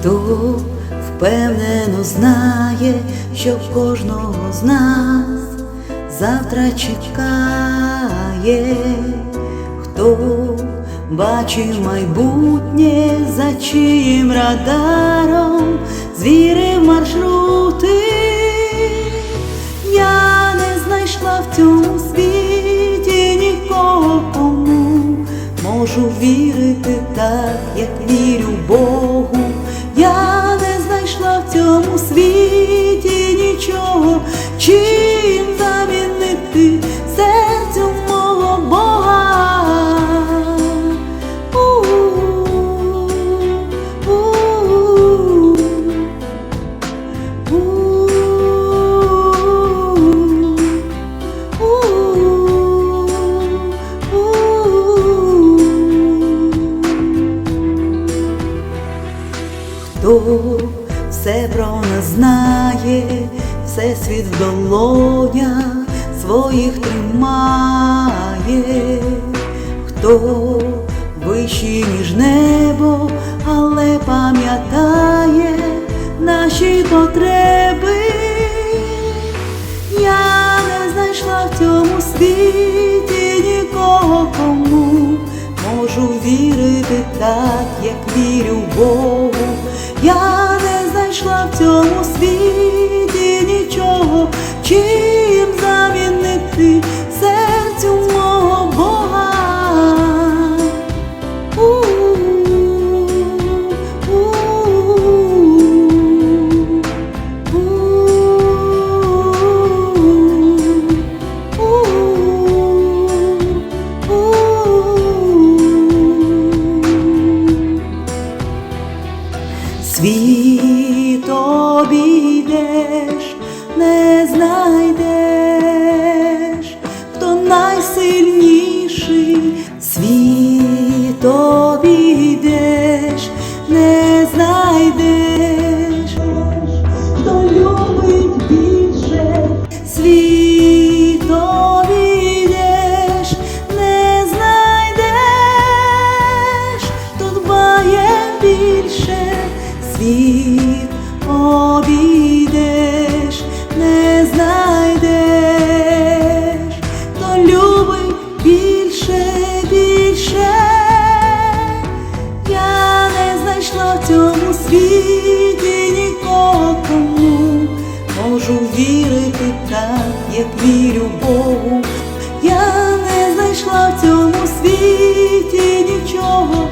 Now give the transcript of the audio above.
Хто впевнено знає, що кожного з нас завтра чекає, хто бачив майбутнє за чиїм радаром, нічого, чим замінити серцю мого Бога. Хто все про нас знає, все світ в долонях своїх тримає, хто вищий, ніж небо, але пам'ятає наші потреби. Я не знайшла в цьому світі нікого, кому можу вірити так, як вірю Богу. Я не знайшла в цьому чим замінити серцю мого Бога. Світ обійдеш, не світ обійдеш, не знайдеш, хто любить більше, більше. Я не знайшла в цьому світі нікого, кому можу вірити так, як вірю Богу. Я не знайшла в цьому світі нічого,